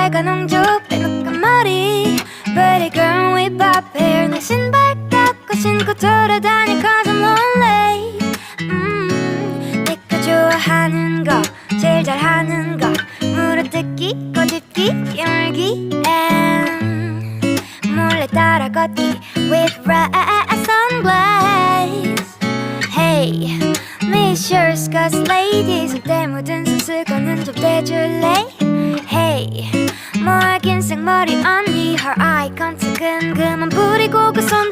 촉촉한 홍조 빼먹은 머리 Pretty girl with pop hair 내 신발 깎고 신고 돌아다닐 cause I'm lonely 음, 내가 좋아하는 거 제일 잘하는 거 물어뜯기 꼬집기 깨물기 and 몰래 따라 걷기 with red sunglasses Hey Miss your skirts ladies 손때 묻은 손수건은 좀 떼줄래 Hey 뭐하긴 생머리 언니 Her eye contact 그만 부리고 그 손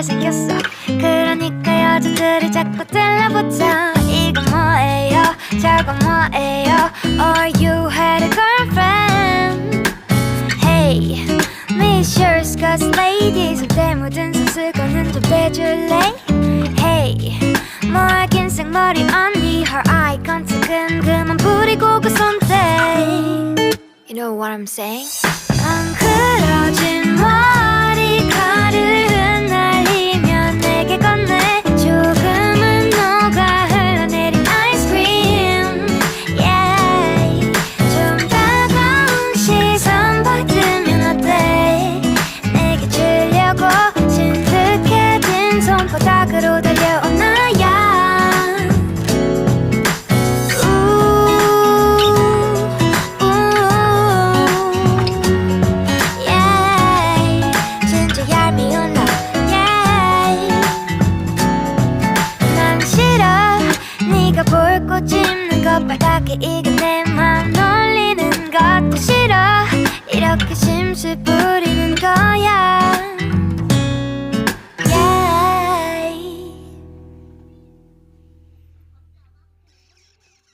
잘생겼어 그러니까 여자들이 자꾸 들러붙어 이건 뭐예요 저건 뭐예요 Or you had a girlfriend Hey Miss your skirts ladies 손때 묻은 손수건은 좀 떼줄래 Hey 뭐하긴 생머리 언니 Her eye contact은 그만 부리고 그 손대 You know what I'm saying? 바닥으로 달려오나야 진짜 얄미운 너. 난 싫어. 네가 볼꽃 짚는 것 빨갛게 익은 내맘 놀리는 것도 싫어. 이렇게 심술 부리는 거야